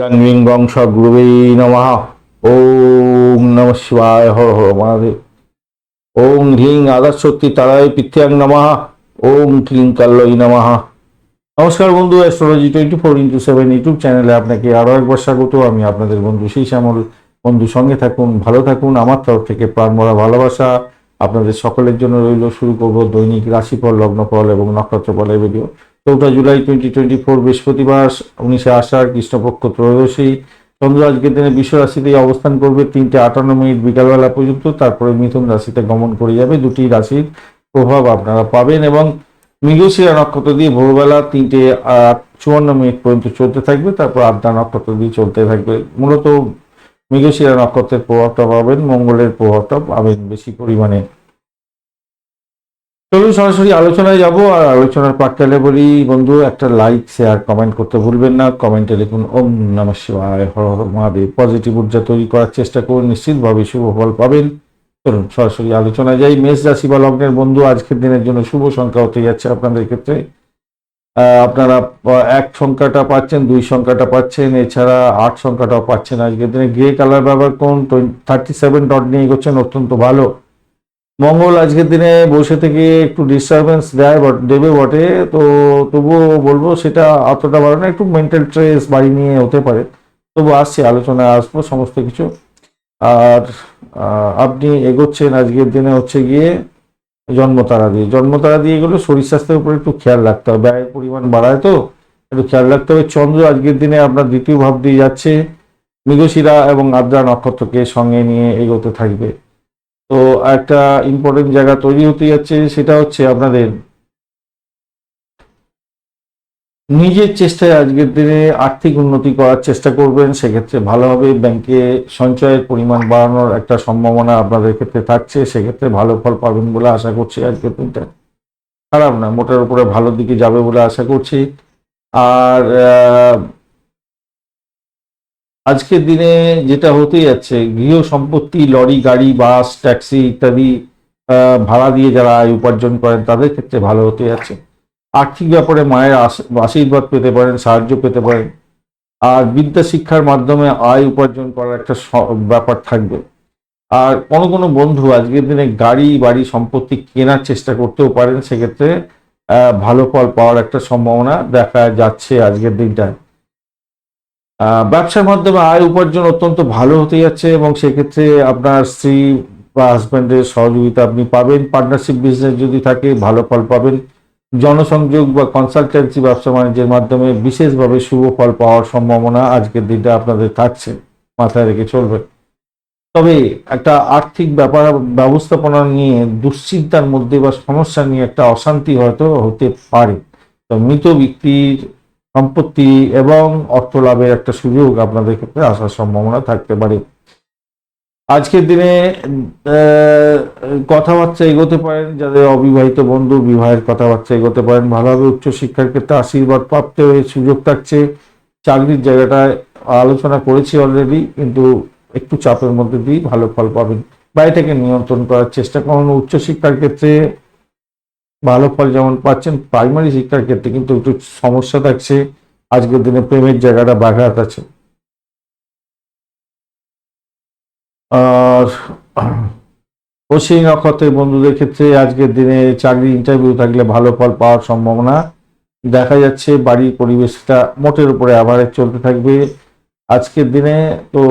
Gang ring গং সদ্গুরুবে নমঃ। ওম নম শিবায়, হর হর মহাদেব। ওম হ্রিং আদার শক্তি তারায় পিথ্যাং নমঃ। ওম ক্লিং কাল্লই নমঃ। নমস্কার বন্ধু astrology twenty four into seven YouTube চ্যানেলে আপনাকে আরও একবার স্বাগত। আমি আপনাদের বন্ধু সেই শ্যামল বন্ধু, সঙ্গে থাকুন, ভালো থাকুন। আমার তরফ থেকে প্রাণ ভরা ভালোবাসা আপনাদের সকলের জন্য রইল। শুরু করব দৈনিক রাশিফল, লগ্নফল এবং নক্ষত্রফলের ভিডিও চৌঠা জুলাই টোয়েন্টি টোয়েন্টি ফোর বৃহস্পতিবার, উনিশে আষাঢ় কৃষ্ণপক্ষ ত্রয়োদশী। চন্দ্র আজকের দিনে বিশ্ব রাশিতেই অবস্থান করবে তিনটে আটান্ন মিনিট বিকালবেলা পর্যন্ত, তারপরে মিথুন রাশিতে গমন করে যাবে। দুটি রাশির প্রভাব আপনারা পাবেন এবং মৃগশিরা নক্ষত্র দিয়ে ভোরবেলা তিনটে চুয়ান্ন মিনিট পর্যন্ত চলতে থাকবে, তারপর আড্ডা নক্ষত্র দিয়ে চলতে থাকবে। মূলত মৃগশিরা নক্ষত্রের প্রভাবটা পাবেন, মঙ্গলের প্রভাবটা পাবেন বেশি পরিমাণে। চলুন সরাসরি আলোচনায় যাব আর আলোচনার প্রাককালে বলি, বন্ধু, একটা লাইক শেয়ার কমেন্ট করতে ভুলবেন না। কমেন্টে লিখুন, ওম নম শিবায়, হর হর মহাদেব। পজিটিভ ঊর্জা তৈরি করার চেষ্টা করুন, নিশ্চিতভাবে শুভ ফল পাবেন। চলুন সরাসরি আলোচনায় যাই। মেষ রাশি বা লগ্নের বন্ধু, আজকের দিনের জন্য শুভ সংখ্যা হতে যাচ্ছে আপনাদের ক্ষেত্রে। আপনারা এক সংখ্যাটা পাচ্ছেন, দুই সংখ্যাটা পাচ্ছেন, এছাড়া আট সংখ্যাটাও পাচ্ছেন আজকের দিনে। গ্রে কালার ব্যবহার করুন থার্টি সেভেন ডট নিয়ে এগোচ্ছেন, অত্যন্ত ভালো। মঙ্গল আজকের দিনে বসে থেকে একটু ডিস্টারবেন্স দেয় দেবে বটে। তো তবুও বলব সেটা অতটা ভালো না, একটু মেন্টাল স্ট্রেস বাড়ি নিয়ে হতে পারে। তবু আসছি, আলোচনায় আসব, সমস্ত কিছু। আর আপনি এগোচ্ছেন আজকের দিনে হচ্ছে গিয়ে জন্মতারা দিয়ে। জন্মতারা দিয়ে এগুলো শরীর স্বাস্থ্যের উপর একটু খেয়াল রাখতে হবে। ব্যয়ের পরিমাণ বাড়ায় তো, একটু খেয়াল রাখতে হবে। চন্দ্র আজকের দিনে আপনার দ্বিতীয় ভাব দিয়ে যাচ্ছে। মৃগশিরা এবং আদ্রা নক্ষত্রকে সঙ্গে নিয়ে এগোতে থাকবে। তো একটা ইম্পর্টেন্ট জায়গা তৈরি হতে যাচ্ছে, সেটা হচ্ছে আপনাদের নিজের চেষ্টায় আজকের দিনে আর্থিক উন্নতি করার চেষ্টা করবেন, সেক্ষেত্রে ভালোভাবে ব্যাংকে সঞ্চয়ের পরিমাণ বাড়ানোর একটা সম্ভাবনা আপনাদের ক্ষেত্রে থাকছে, সেক্ষেত্রে ভালো ফল পাবেন বলে আশা করছি আজকের দিনটা। খারাপ না, মোটার উপরে ভালো দিকে যাবে বলে আশা করছি। আর আজকের দিনে যেটা হতে যাচ্ছে, গৃহ সম্পত্তি, লরি, গাড়ি, বাস, ট্যাক্সি ইত্যাদি ভাড়া দিয়ে যারা আয় উপার্জন করেন, তাদের ক্ষেত্রে ভালো হতে যাচ্ছে। আর্থিক ব্যাপারে মায়ের আশ- আশীর্বাদ পেতে পারেন, সাহায্য পেতে পারেন। আর বিদ্যা শিক্ষার মাধ্যমে আয় উপার্জন করার একটা ব্যাপার থাকবে। আর কোনো কোনো বন্ধু আজকের দিনে গাড়ি, বাড়ি সম্পত্তি কেনার চেষ্টা করতেও পারেন, সেক্ষেত্রে ভালো ফল পাওয়ার একটা সম্ভাবনা দেখা যাচ্ছে আজকের দিনটায়। ব্যবসার মাধ্যমে আয় উপার্জন অত্যন্ত ভালো হতে যাচ্ছে এবং সেক্ষেত্রে আপনার স্ত্রী বা হাজব্যান্ডের সহযোগিতা আপনি পাবেন। পার্টনারশিপ বিজনেস যদি থাকে, ভালো ফল পাবেন। জনসংযোগ বা কনসালটেন্সি ব্যবসা বাণিজ্যের মাধ্যমে বিশেষভাবে শুভ ফল পাওয়ার সম্ভাবনা আজকের দিনটা আপনাদের থাকছে, মাথায় রেখে চলবে। তবে একটা আর্থিক ব্যাপার, ব্যবস্থাপনা নিয়ে দুশ্চিন্তার মধ্যে বা সমস্যা নিয়ে একটা অশান্তি হয়তো হতে পারে। তো মৃত ব্যক্তির সম্পত্তি এবং অর্থ লাভের একটা সুযোগ আপনাদের ক্ষেত্রে আসার সম্ভাবনা থাকতে পারে। আজকের দিনে কথাবার্তা এগোতে পারেন যাদের অবিবাহিত বন্ধু, বিবাহের কথাবার্তা এগোতে পারেন। ভালোভাবে উচ্চশিক্ষার ক্ষেত্রে আশীর্বাদ প্রাপ্তের সুযোগ থাকছে। চাকরির জায়গাটায় আলোচনা করেছি অলরেডি কিন্তু একটু চাপের মধ্যে দিয়ে ভালো ফল পাবেন বাড়িটাকে নিয়ন্ত্রণ করার চেষ্টা করুন। উচ্চশিক্ষার ক্ষেত্রে ভালো ফল যেমন পাচ্ছেন প্রাইমারি শিক্ষার ক্ষেত্রে কিন্তু একটু সমস্যা থাকছে। আজকের দিনে প্রেমের জায়গাটা ব্যাঘাত আছে। আর অশ্বিনী নক্ষত্রের বন্ধুদের ক্ষেত্রে আজকের দিনে চাকরি ইন্টারভিউ থাকলে ভালো ফল পাওয়ার সম্ভাবনা দেখা যাচ্ছে। বাড়ির পরিবেশটা মোটের উপরে অ্যাভারেজ চলতে থাকবে। আজকের দিনে তো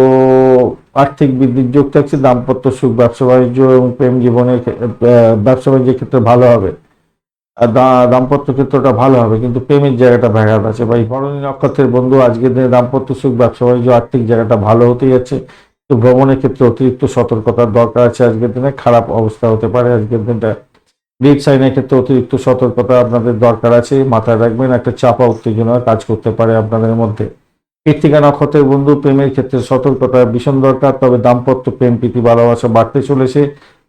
আর্থিক বৃদ্ধির যোগ থাকছে, দাম্পত্য সুখ, ব্যবসা বাণিজ্য এবং প্রেম জীবনের ব্যবসা বাণিজ্যের ক্ষেত্রে ভালো হবে। দাম্পত্য ক্ষেত্রটা ভালো হবে, কিন্তু প্রেমের জায়গাটা ব্যাঘাত আছে। বা এই ভরণী নক্ষত্রের বন্ধু আজকের দিনে দাম্পত্য সুখ, ব্যবসা বাণিজ্য, আর্থিক জায়গাটা ভালো হতে যাচ্ছে। তো ভ্রমণের ক্ষেত্রে অতিরিক্ত সতর্কতার দরকার আছে আজকের দিনে। খারাপ অবস্থা হতে পারে আজকের দিনটা। রিড সাইনের ক্ষেত্রে অতিরিক্ত সতর্কতা আপনাদের দরকার আছে। মাথায় রাখবেন, একটা চাপা, উত্তেজনা কাজ করতে পারে আপনাদের মধ্যে। কৃত্তিকা নক্ষত্রের বন্ধু, প্রেমের ক্ষেত্রে সতর্কতা ভীষণ দরকার, তবে দাম্পত্য প্রেম, প্রীতি, ভালোবাসা বাড়তে চলেছে।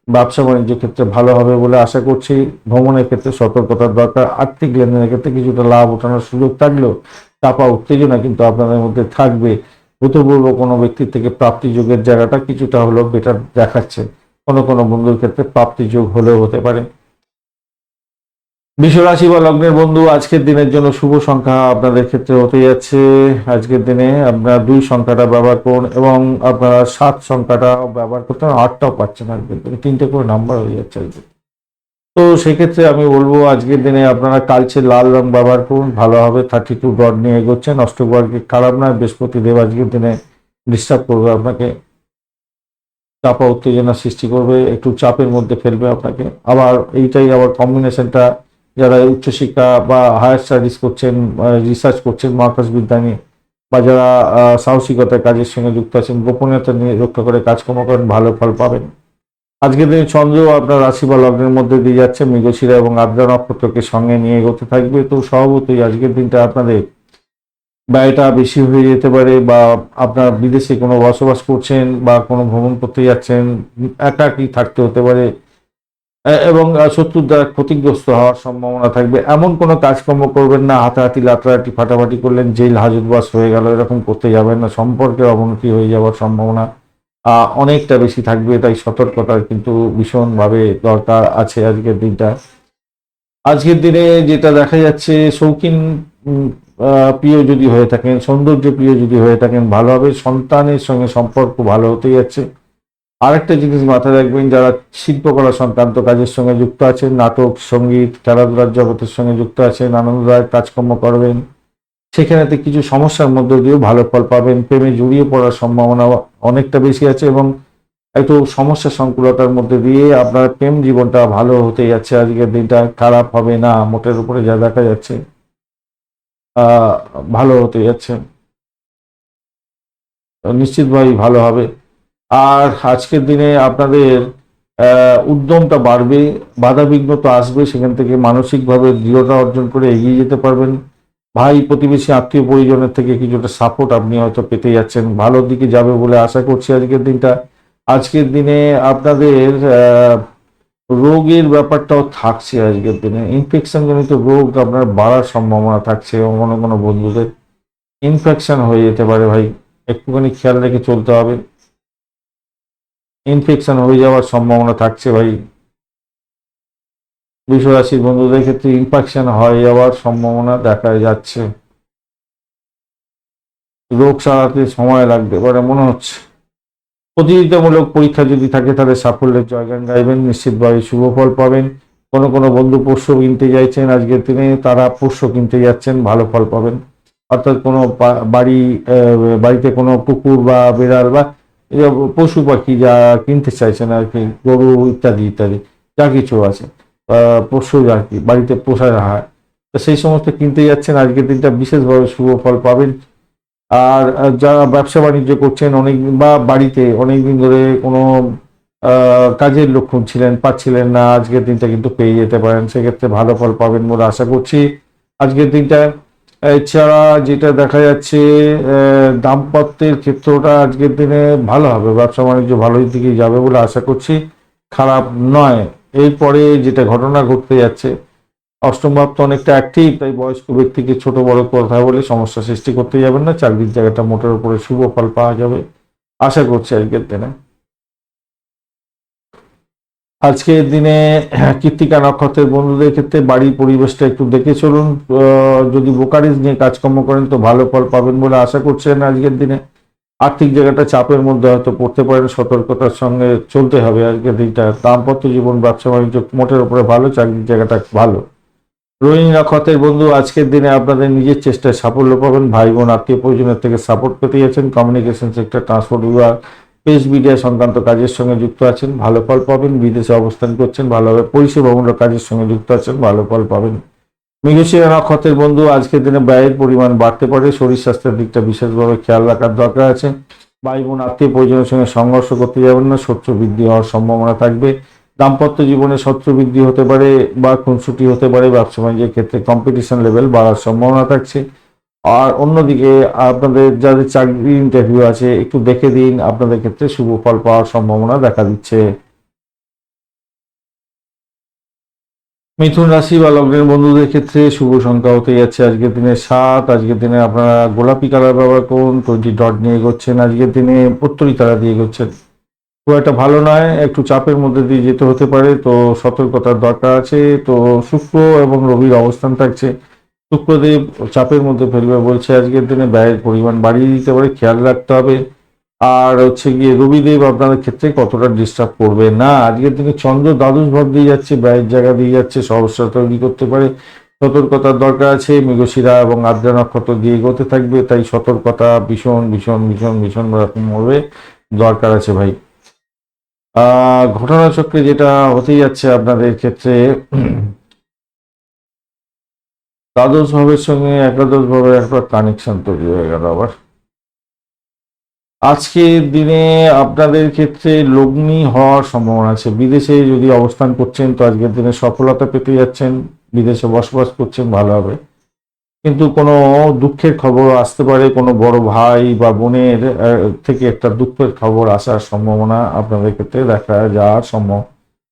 ব্যবসা বাণিজ্যের ক্ষেত্রে ভালো হবে বলে আশা করছি। ভ্রমণের ক্ষেত্রে সতর্কতার দরকার। আর্থিক লেনদেনের ক্ষেত্রে কিছুটা লাভ ওঠানোর সুযোগ থাকলেও চাপা, উত্তেজনা কিন্তু আপনাদের মধ্যে থাকবে। ভূতপূর্ব কোনো ব্যক্তির থেকে প্রাপ্তি যুগের জায়গাটা কিছুটা হলেও বেটার দেখাচ্ছে। কোনো কোনো বন্ধুর ক্ষেত্রে প্রাপ্তি যুগ হলেও হতে পারে। বিশ্বরাশি বা লগ্নের বন্ধু, আজকের দিনের জন্য শুভ সংখ্যা আপনাদের ক্ষেত্রে হতে যাচ্ছে। আজকের দিনে আপনারা দুই সংখ্যাটা ব্যবহার করুন এবং আপনারা সাত সংখ্যাটা ব্যবহার করতে আটটাও পাচ্ছেন আজকের দিনে। তিনটে করে নাম্বার হয়ে যাচ্ছে আজকে। তো সেক্ষেত্রে আমি বলব, আজকের দিনে আপনারা কালচে লাল রং ব্যবহার করুন, ভালো হবে থার্টি টু ডট নিয়ে এগোচ্ছেন অষ্টগ্রহকে খারাপ নয় বৃহস্পতি দেব আজকের দিনে ডিস্টার্ব করবে আপনাকে। চাপা উত্তেজনা সৃষ্টি করবে, একটু চাপের মধ্যে ফেলবে আপনাকে। আবার এইটাই আবার কম্বিনেশনটা যারা উচ্চশিক্ষা বা হায়ার স্টাডিজ করছেন রিসার্চ করছেন মহাকাশ বিদ্যা নিয়ে, বা যারা সাহসিকতার কাজের সঙ্গে যুক্ত আছেন, গোপনীয়তা নিয়ে রক্ষা করে কাজকর্ম করেন, ভালো ফল পাবেন। আজকের দিনে চন্দ্র আপনার রাশি বা লগ্নের মধ্যে দিয়ে যাচ্ছে, মৃগশিরা এবং আদ্রা নক্ষত্রকে সঙ্গে নিয়ে এগোতে থাকবে। তো স্বভাবতই আজকের দিনটা আপনাদের ব্যয়টা বেশি হয়ে যেতে পারে, বা আপনার বিদেশে কোনো বসবাস করছেন, বা কোনো ভ্রমণ করতে যাচ্ছেন, একাকি থাকতে হতে পারে। এবং শত্রুর দ্বারা ক্ষতিগ্রস্ত হওয়ার সম্ভাবনা থাকবে। এমন কোনো কাজকর্ম করবেন না, হাতাহাতি লাটাহাতি ফাটাফাটি করলেন, জেল, হাজতবাস হয়ে গেল, এরকম করতে যাবেন না, সম্পর্কের অবনতি হয়ে যাওয়ার সম্ভাবনা অনেকটা বেশি থাকবে, তাই সতর্কতার কিন্তু ভীষণভাবে দরকার আছে আজকের দিনটা। আজকের দিনে যেটা দেখা যাচ্ছে, শৌখিন প্রিয় যদি হয়ে থাকেন, সৌন্দর্য প্রিয় যদি হয়ে থাকেন, ভালো হবে, সন্তানের সঙ্গে সম্পর্ক ভালো হতে যাচ্ছে। আরেকটা জিনিস মাথায় রাখবেন, যারা শিল্পকলা সংক্রান্ত কাজের সঙ্গে যুক্ত আছেন, নাটক, সংগীত, খেলাধুলার জগতের সঙ্গে যুক্ত আছেন আনন্দদায়ক কাজকর্ম করবেন সেখানেতে কিছু সমস্যার মধ্যে দিয়েও ভালো ফল পাবেন, প্রেমে জড়িয়ে পড়ার সম্ভাবনা অনেকটা বেশি আছে এবং একটু সমস্যা সংকুলতার মধ্যে দিয়ে আপনার প্রেম জীবনটা ভালো হতে যাচ্ছে, আজকের দিনটা খারাপ হবে না, মোটের উপরে যা দেখা যাচ্ছে ভালো হতে যাচ্ছে। নিশ্চিতভাবেই ভালো হবে। আর আজকের দিনে আপনাদের উদ্যমটা বাড়বে বাধা বিঘ্ন তো আসবে, সেখান থেকে মানসিকভাবে দৃঢ়তা অর্জন করে এগিয়ে যেতে পারবেন। ভাই, প্রতিবেশী, আত্মীয় পরিজনের থেকে কিছুটা সাপোর্ট আপনি হয়তো পেতে যাচ্ছেন। ভালো দিকে যাবে বলে আশা করছি আজকের দিনটা। আজকের দিনে আপনাদের রোগের ব্যাপারটাও থাকছে আজকের দিনে। ইনফেকশন জনিত রোগ আপনার বাড়ার সম্ভাবনা থাকছে কোনো কোনো বন্ধুদের। ইনফেকশন হয়ে যেতে পারে ভাই। একটুখানি খেয়াল রেখে চলতে হবে। ইনফেকশন হয়ে যাওয়ার সম্ভাবনা থাকছে ভাই। বিশ্বরাশির বন্ধুদের ক্ষেত্রে ইনফেকশন হয়ে যাওয়ার সম্ভাবনা দেখা যাচ্ছে। রোগ সারাতে সময় লাগবে এবারে মনে হচ্ছে। প্রতিযোগিতামূলক পরীক্ষা যদি থাকে তাহলে সাফল্যের জয়গান গাইবেন, নিশ্চিতভাবে শুভ ফল পাবেন। কোনো কোনো বন্ধু পোষ্য কিনতে চাইছেন আজকের দিনে, তারা পোষ্য কিনতে যাচ্ছেন, ভালো ফল পাবেন। অর্থাৎ কোনো বাড়ি বাড়িতে কোনো কুকুর বা বিড়াল বা পশু পাখি যা কিনতে চাইছেন আর কি, গরু ইত্যাদি ইত্যাদি, যা কিছু আছে পশু আর কি, বাড়িতে পোষা হয়। তো সেই সমস্ত কিনতে যাচ্ছেন, আজকের দিনটা বিশেষভাবে শুভ ফল পাবেন। আর যারা ব্যবসা বাণিজ্য করছেন, অনেক, বা বাড়িতে অনেকদিন ধরে কোনো কাজের লক্ষণ ছিলেন, পাচ্ছিলেন না, আজকের দিনটা কিন্তু পেয়ে যেতে পারেন। সেক্ষেত্রে ভালো ফল পাবেন বলে আশা করছি। আজকের দিনটা এছাড়া যেটা দেখা যাচ্ছে দাম্পত্যের ক্ষেত্রটা আজকের দিনে ভালো হবে। ব্যবসা বাণিজ্য ভালোই দিকে যাবে বলে আশা করছি। খারাপ নয়। এরপরে যেটা ঘটনা ঘটতে যাচ্ছে, অষ্টম ভাব তো অনেকটা অ্যাক্টিভ তাই বয়স্ক ব্যক্তিকে ছোট বড় কথা বলে সমস্যা সৃষ্টি করতে যাবেন না। চাকরির জায়গাটা মোটের উপরে শুভ ফল পাওয়া যাবে। আশা করছি আজকের দিনে। আজকের দিনে কৃত্তিকা নক্ষত্রের বন্ধুদের ক্ষেত্রে বাড়ির পরিবেশটা একটু দেখে চলুন। যদি বোকারিজ নিয়ে কাজকর্ম করেন তো ভালো ফল পাবেন বলে আশা করছেন আজকের দিনে। আর্থিক জায়গাটা চাপের মধ্যে হয়তো পড়তে পারেন, সতর্কতার সঙ্গে চলতে হবে আজকের দিনটা। দাম্পত্য জীবন, ব্যবসা, বাণিজ্য মোটের উপরে ভালো, চাকরির জায়গাটা ভালো। রোহিণী নক্ষত্রের বন্ধু, আজকের দিনে আপনাদের নিজের চেষ্টায় সাফল্য পাবেন। ভাই বোন আত্মীয় পরিজনের থেকে সাপোর্ট পেতে যাচ্ছেন। কমিউনিকেশন সেক্টর ট্রান্সপোর্ট বিভাগ পেস মিডিয়া সংক্রান্ত কাজের সঙ্গে যুক্ত আছেন, ভালো ফল পাবেন, বিদেশে অবস্থান করছেন, ভালোভাবে পরিষেবামূলক কাজের সঙ্গে যুক্ত আছেন, ভালো ফল পাবেন। মৃগশিরা নক্ষত্রের বন্ধু, আজকের দিনে ব্যয়ের পরিমাণ বাড়তে পারে, শরীর স্বাস্থ্যের দিকটা বিশেষভাবে খেয়াল রাখার দরকার আছে। ভাই বোন, আত্মীয় পরিজনের সঙ্গে সংঘর্ষ করতে যাবেন না, শত্রু বৃদ্ধি হওয়ার সম্ভাবনা থাকবে। দাম্পত্য জীবনে শত্রু বৃদ্ধি হতে পারে বা খুনসুটি হতে পারে, ব্যবসা বাণিজ্যের ক্ষেত্রে কম্পিটিশন লেভেল বাড়ার সম্ভাবনা থাকছে। আর অন্যদিকে আপনাদের যাদের চাকরি ইন্টারভিউ আছে, একটু দেখে দিন, আপনাদের ক্ষেত্রে শুভ ফল পাওয়ার সম্ভাবনা দেখা দিচ্ছে। মিথুন রাশি বা লগ্নের বন্ধুদের ক্ষেত্রে শুভ সংখ্যা হতে যাচ্ছে আজকের দিনে সাত। আজকের দিনে আপনারা গোলাপি কালার ব্যবহার করুন, টোয়েন্টি ডট নিয়ে এগোচ্ছেন। আজকের দিনে উত্তরী তারা দিয়ে এগোচ্ছেন। খুব একটা ভালো নয়, একটু চাপের মধ্যে দিয়ে যেতে হতে পারে, তো সতর্কতার দরকার আছে। তো শুক্র এবং রবির অবস্থান থাকছে। শুক্রদেব চাপের মধ্যে ফেলবে বলছে, আজকের দিনে ব্যয়ের পরিমাণ বাড়িয়ে দিতে পারে, খেয়াল রাখতে হবে। আর হচ্ছে গিয়ে রবিদেব আপনাদের ক্ষেত্রে কতটা ডিস্টার্ব করবে? না, আজকের দিনে চন্দ্র দ্বাদশ ভাব দিয়ে যাচ্ছে, ব্যয়ের জায়গা দিয়ে যাচ্ছে, সমস্যা তৈরি করতে পারে। সতর্কতার দরকার আছে মৃগশিরা এবং আদ্রা নক্ষত্র দিয়ে এগোতে থাকবে, তাই সতর্কতা ভীষণ ভীষণ ভীষণ ভীষণ রকম হবে। দরকার আছে ভাই। ঘটনাচক্রে যেটা হতেই যাচ্ছে আপনাদের ক্ষেত্রে দ্বাদশ ভাবের সঙ্গে একাদশ ভাবের একটা কানেকশন তৈরি হয়ে গেল আবার। আজকের দিনে আপনাদের ক্ষেত্রে লগ্নি হওয়ার সম্ভাবনা আছে। বিদেশে যদি অবস্থান করছেন, তো আজকের দিনে সফলতা পেতে যাচ্ছেন, বিদেশে বসবাস করছেন, ভালো হবে। কিন্তু কোনো দুঃখের খবর আসতে পারে, কোনো বড় ভাই বা বোনের থেকে একটা দুঃখের খবর আসার সম্ভাবনা আপনাদের ক্ষেত্রে দেখা যাওয়ার সম্ভব।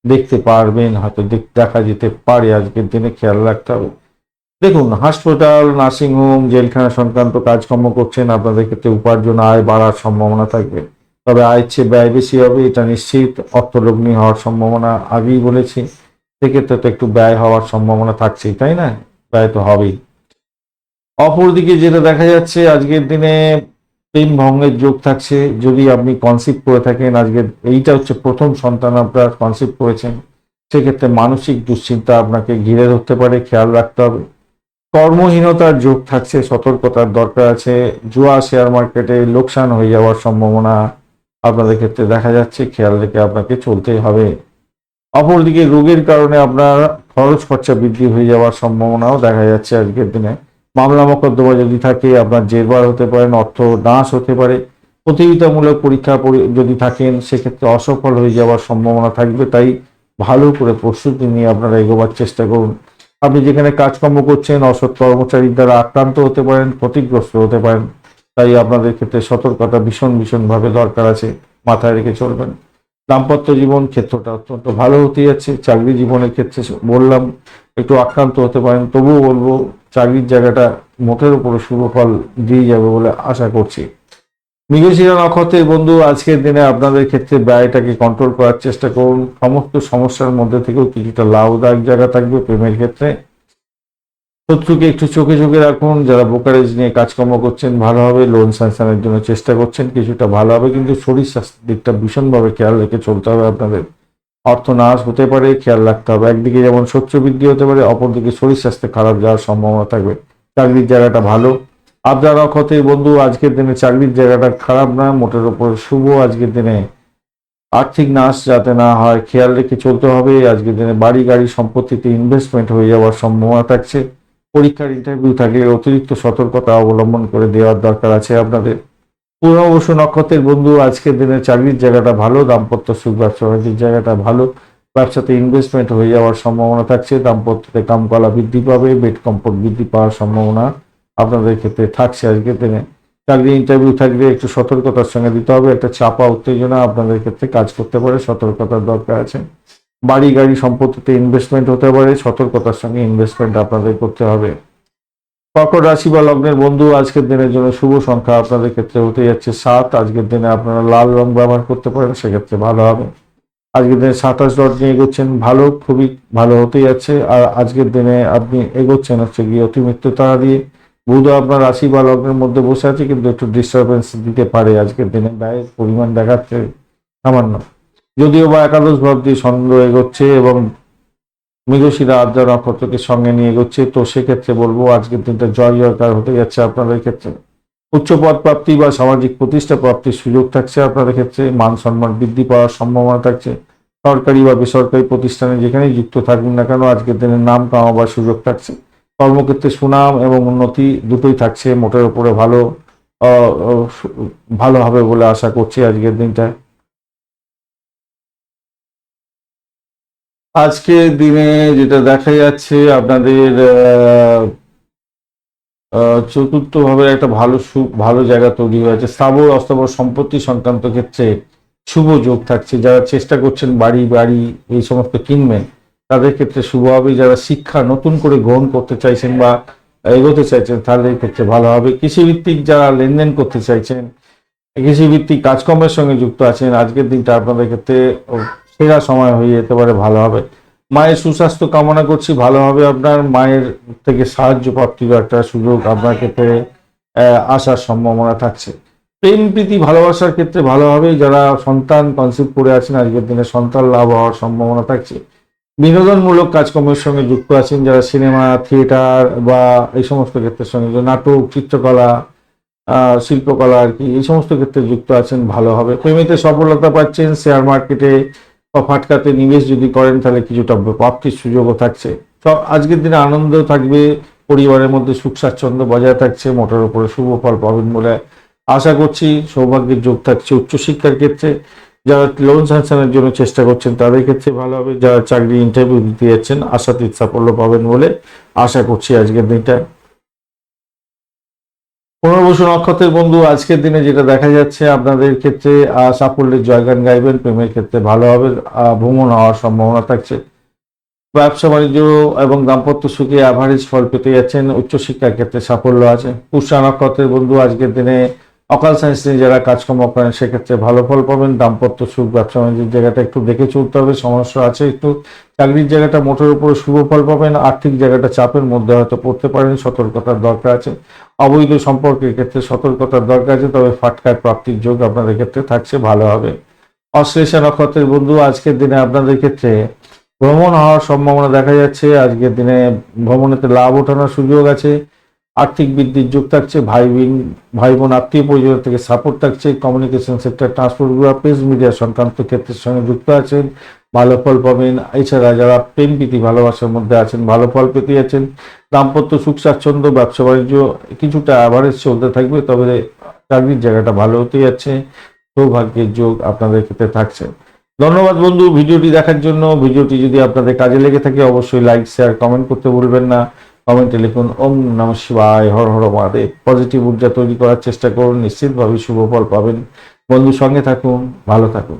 দেখতে পারবেন, হয়তো দেখ- যেতে পারে। আজকের দিনে খেয়াল রাখতে হবে। দেখুন, হাসপাতাল নার্সিংহোম জেলখানা সংক্রান্ত কাজকর্ম করছেন, আপনাদের ক্ষেত্রে উপার্জন, আয় বাড়ার সম্ভাবনা থাকবে। তবে আয়ের চেয়ে ব্যয় বেশি হবে, এটা নিশ্চিত অর্থলগ্নি হওয়ার সম্ভাবনা আগেই বলেছি। সেক্ষেত্রে তো একটু ব্যয় হওয়ার সম্ভাবনা থাকছেই, তাই না? ব্যয় তো হবেই। অপরদিকে যেটা দেখা যাচ্ছে, আজকের দিনে প্রেম ভঙ্গের যোগ থাকছে। যদি আপনি কনসিপ্ট করে থাকেন আজকে এইটা হচ্ছে প্রথম সন্তান আপনার কনসিপ্ট করেছেন, সেক্ষেত্রে মানসিক দুশ্চিন্তা আপনাকে ঘিরে ধরতে পারে, খেয়াল রাখতে হবে। কর্মহীনতার যোগ থাকছে, সতর্কতার দরকার আছে। জুয়া শেয়ার মার্কেটে লোকসান হয়ে যাওয়ার সম্ভাবনা আপনাদের ক্ষেত্রে দেখা যাচ্ছে, খেয়াল রেখে আপনাকে চলতেই হবে। অপরদিকে রোগের কারণে আপনার খরচ খরচা বৃদ্ধি হয়ে যাওয়ার সম্ভাবনাও দেখা যাচ্ছে আজকের দিনে। মামলা মোকদ্দমা যদি থাকে, আপনার জেরবার হতে পারেন অর্থ নাশ হতে পারে। প্রতিযোগিতামূলক পরীক্ষা পরি- যদি থাকেন, সেক্ষেত্রে অসফল হয়ে যাওয়ার সম্ভাবনা থাকবে। তাই ভালো করে প্রস্তুতি নিয়ে আপনারা এগোবার চেষ্টা করুন। আপনি যেখানে কাজকর্ম করছেন, অসৎ কর্মচারীর দ্বারা আক্রান্ত হতে পারেন, ক্ষতিগ্রস্ত হতে পারেন, তাই আপনাদের ক্ষেত্রে সতর্কতা ভীষণ, ভীষণভাবে দরকার আছে, মাথায় রেখে চলবেন। দাম্পত্য জীবন ক্ষেত্রটা অত্যন্ত ভালো হতে যাচ্ছে, চাকরি জীবনের ক্ষেত্রে বললাম, একটু আক্রান্ত হতে পারেন, তবুও বলব, চাকরির জায়গাটা মোটের উপরে শুভ ফল দিয়ে যাবে বলে আশা করছি। মৃগশিরা নক্ষত্রের বন্ধু, আজকের দিনে আপনাদের ক্ষেত্রে ব্যয়টাকে কন্ট্রোল করার চেষ্টা করুন। সমস্ত সমস্যার মধ্যে থেকেও কিছুটা লাভদায়ক জায়গা থাকবে প্রেমের ক্ষেত্রে। শত্রুকে একটু চোখে চোখে রাখুন। যারা ব্রোকারেজ নিয়ে কাজকর্ম করছেন ভালোভাবে লোন স্যাংশনের জন্য চেষ্টা করছেন, কিছুটা ভালো হবে। কিন্তু শরীর স্বাস্থ্যের দিকটা ভীষণভাবে খেয়াল রেখে চলতে হবে আপনাদের। অর্থ নাশ হতে পারে, খেয়াল রাখতে হবে। একদিকে যেমন শত্রু বৃদ্ধি হতে পারে, অপরদিকে শরীর স্বাস্থ্য খারাপ যাওয়ার সম্ভাবনা থাকবে। চাকরির জায়গাটা ভালো। আপনার নক্ষত্রে বন্ধু, আজকের দিনে চাকরির জায়গাটা খারাপ না, মোটের উপর শুভ আজকের দিনে। আর্থিক নাশ যাতে না হয়, খেয়াল রেখে চলতে হবে। আজকের দিনে বাড়ি, গাড়ি সম্পত্তিতে ইনভেস্টমেন্ট হয়ে যাওয়ার সম্ভাবনা থাকছে। পরীক্ষার ইন্টারভিউ থাকলে অতিরিক্ত সতর্কতা অবলম্বন করে দেওয়ার দরকার আছে আপনাদের। পূর্ণবসু নক্ষত্রের বন্ধু, আজকের দিনে চাকরির জায়গাটা ভালো, দাম্পত্য সুখ ব্যবসা বাণিজ্যের জায়গাটা ভালো। ব্যবসাতে ইনভেস্টমেন্ট হয়ে যাওয়ার সম্ভাবনা থাকছে, দাম্পত্যতে কামকলা বৃদ্ধি পাবে বেড কম্পোর্ট বৃদ্ধি পাওয়ার সম্ভাবনা। আপনাদের ক্ষেত্রে থাকছে আজকের দিনে চাকরি ইন্টারভিউ থাকলে একটু সতর্কতার সঙ্গে দিতে হবে, একটা চাপা, উত্তেজনা আপনাদের ক্ষেত্রে কাজ করতে পারে, সতর্কতার দরকার আছে। বাড়ি, গাড়ি সম্পত্তিতে ইনভেস্টমেন্ট হতে পারে, সতর্কতার সঙ্গে ইনভেস্টমেন্ট আপনাদের করতে হবে। কর্কট রাশি বা লগ্নের বন্ধু, আজকের দিনের জন্য শুভ সংখ্যা আপনাদের ক্ষেত্রে হতে যাচ্ছে সাত, আজকের দিনে আপনারা লাল রং ব্যবহার করতে পারেন, সেক্ষেত্রে ভালো হবে। আজকের দিনে সাতাশ ডট নিয়ে এগোচ্ছেন, ভালো, খুবই ভালো হতে যাচ্ছে, আর আজকের দিনে আপনি এগোচ্ছেন হচ্ছে গিয়ে অতিমৃত্যু তারা দিয়ে। বুধ আপনার রাশি বা লগ্নের মধ্যে বসে আছে, কিন্তু একটু ডিস্টারবেন্স দিতে পারে আজকের দিনে। ব্যয়ের পরিমাণ দেখাচ্ছে সামান্য। যদিও বা একাদশ ভাব দিয়ে ছন্দ এগোচ্ছে এবং মৃগশিরা আদ্রা নক্ষত্রকে সঙ্গে নিয়ে এগোচ্ছে, তো সেক্ষেত্রে বলব আজকের দিনটা জয় জয়কার হতে যাচ্ছে আপনাদের ক্ষেত্রে। উচ্চ পদ প্রাপ্তি বা সামাজিক প্রতিষ্ঠা প্রাপ্তির সুযোগ থাকছে আপনাদের ক্ষেত্রে, মান সম্মান বৃদ্ধি পাওয়ার সম্ভাবনা থাকছে। সরকারি বা বেসরকারি প্রতিষ্ঠানে যেখানেই যুক্ত থাকবেন না কেন, আজকের দিনে নাম কামাবার সুযোগ থাকছে। কর্মক্ষেত্রে সুনাম এবং উন্নতি দুটোই থাকছে, মোটের উপরে ভালো ভালো হবে বলে আশা করছি আজকের দিনটা। আজকের দিনে যেটা দেখা যাচ্ছে আপনাদের চতুর্থ ভাবে একটা ভালো ভালো জায়গা তৈরি হয়েছে। স্থাবর অস্থাবর সম্পত্তি সংক্রান্ত ক্ষেত্রে শুভ যোগ থাকছে। যারা চেষ্টা করছেন বাড়ি বাড়ি এই সমস্ত কিনবেন তাদের ক্ষেত্রে শুভ যারা শিক্ষা নতুন করে গ্রহণ করতে চাইছেন বা এগোতে চাইছেন, তাদের ক্ষেত্রে ভালো হবে। কৃষিভিত্তিক যারা লেনদেন করতে চাইছেন, কৃষিভিত্তিক কাজকর্মের সঙ্গে যুক্ত আছেন, আজকের দিনটা আপনাদের ক্ষেত্রে সেরা সময় হয়ে যেতে পারে, ভালো হবে। মায়ের সুস্বাস্থ্য কামনা করছি, ভালো হবে আপনার। মায়ের থেকে সাহায্য প্রাপ্তির একটা সুযোগ আপনার ক্ষেত্রে আসার সম্ভাবনা থাকছে। প্রেম, প্রীতি, ভালোবাসার ক্ষেত্রে ভালো হবে। যারা সন্তান কনসিভ করে আছেন, আজকের দিনে সন্তান লাভ হওয়ার সম্ভাবনা থাকছে। বিনোদনমূলক কাজকর্মের সঙ্গে যুক্ত আছেন যারা সিনেমা, থিয়েটার বা এই সমস্ত ক্ষেত্রের সঙ্গে নাটক, চিত্রকলা শিল্পকলা আর কি, এই সমস্ত ক্ষেত্রে যুক্ত আছেন, ভালো হবে। প্রেমিতে সফলতা পাচ্ছেন, শেয়ার মার্কেটে বা ফাটকাতে নিবেশ যদি করেন, তাহলে কিছুটা প্রাপ্তির সুযোগও থাকছে। সব আজকের দিনে আনন্দ থাকবে, পরিবারের মধ্যে সুখ, স্বাচ্ছন্দ্য বজায় থাকছে, মোটের উপরে শুভ ফল পাবেন বলে আশা করছি। সৌভাগ্যের যোগ থাকছে উচ্চশিক্ষার ক্ষেত্রে। যারা লোন স্যাংশনের জন্য চেষ্টা করছেন, তাদের ক্ষেত্রে ভালো হবে। যারা চাকরি ইন্টারভিউ দিতে যাচ্ছেন, আশাতীত সাফল্য পাবেন বলে আশা করছি আজকের দিনটা। পুনর্বসু নক্ষত্রের বন্ধু, আজকের দিনে যেটা দেখা যাচ্ছে, আপনাদের ক্ষেত্রে সাফল্যের জয়গান গাইবেন, প্রেমের ক্ষেত্রে ভালো হবে ভ্রমণ হওয়ার সম্ভাবনা থাকছে। ব্যবসা বাণিজ্য এবং দাম্পত্য সুখে অ্যাভারেজ ফল পেতে যাচ্ছেন, উচ্চশিক্ষার ক্ষেত্রে সাফল্য আছে। পুষ্যা নক্ষত্রের বন্ধু, আজকের দিনে অকাল সায়েন্স নিয়ে যারা কাজকর্ম করেন, সেক্ষেত্রে ভালো ফল পাবেন। দাম্পত্য সুখ, ব্যবসা বাণিজ্যের জায়গাটা একটু দেখে চলতে হবে, সমস্যা আছে একটু। চাকরির জায়গাটা মোটের উপরে শুভ ফল পাবেন, আর্থিক জায়গাটা চাপের মধ্যে হয়তো পড়তে পারেন, সতর্কতার দরকার আছে। অবৈধ সম্পর্কের ক্ষেত্রে সতর্কতার দরকার আছে, তবে ফাটকার প্রাপ্তির যোগ আপনাদের ক্ষেত্রে থাকছে, ভালো হবে। অশ্লেষা নক্ষত্রের বন্ধু, আজকের দিনে আপনাদের ক্ষেত্রে ভ্রমণ হওয়ার সম্ভাবনা দেখা যাচ্ছে। আজকের দিনে ভ্রমণেতে লাভ ওঠানোর সুযোগ আছে। আর্থিক বৃদ্ধির যোগ থাকছে, ভাই বোন ভাই বোন, আত্মীয় পরিজন থেকে সাপোর্ট থাকছে communication sector transport press media সংক্রান্ত ক্ষেত্রের সঙ্গে যুক্ত আছেন, ভালো ফল পাবেন। এছাড়া যারা প্রেম প্রীতি, ভালোবাসার মধ্যে আছেন, ভালো ফল পেতে যাচ্ছেন, দাম্পত্য সুখ, স্বাচ্ছন্দ্য, ব্যবসা বাণিজ্য, কিছুটা অ্যাভারেজ চলতে থাকবে, তবে চাকরির জায়গাটা ভালো হতে যাচ্ছে, সৌভাগ্যের যোগ আপনাদের ক্ষেত্রে থাকছে। ধন্যবাদ বন্ধু, ভিডিওটি দেখার জন্য। ভিডিওটি যদি আপনাদের কাজে লেগে থাকে, অবশ্যই লাইক শেয়ার কমেন্ট করতে ভুলবেন না। কমেন্টে লিখুন, ওম নম শিবায়, হর হর মহাদেব। পজিটিভ ঊর্জা তৈরি করার চেষ্টা করুন নিশ্চিতভাবে শুভ ফল পাবেন। বন্ধু সঙ্গে থাকুন, ভালো থাকুন।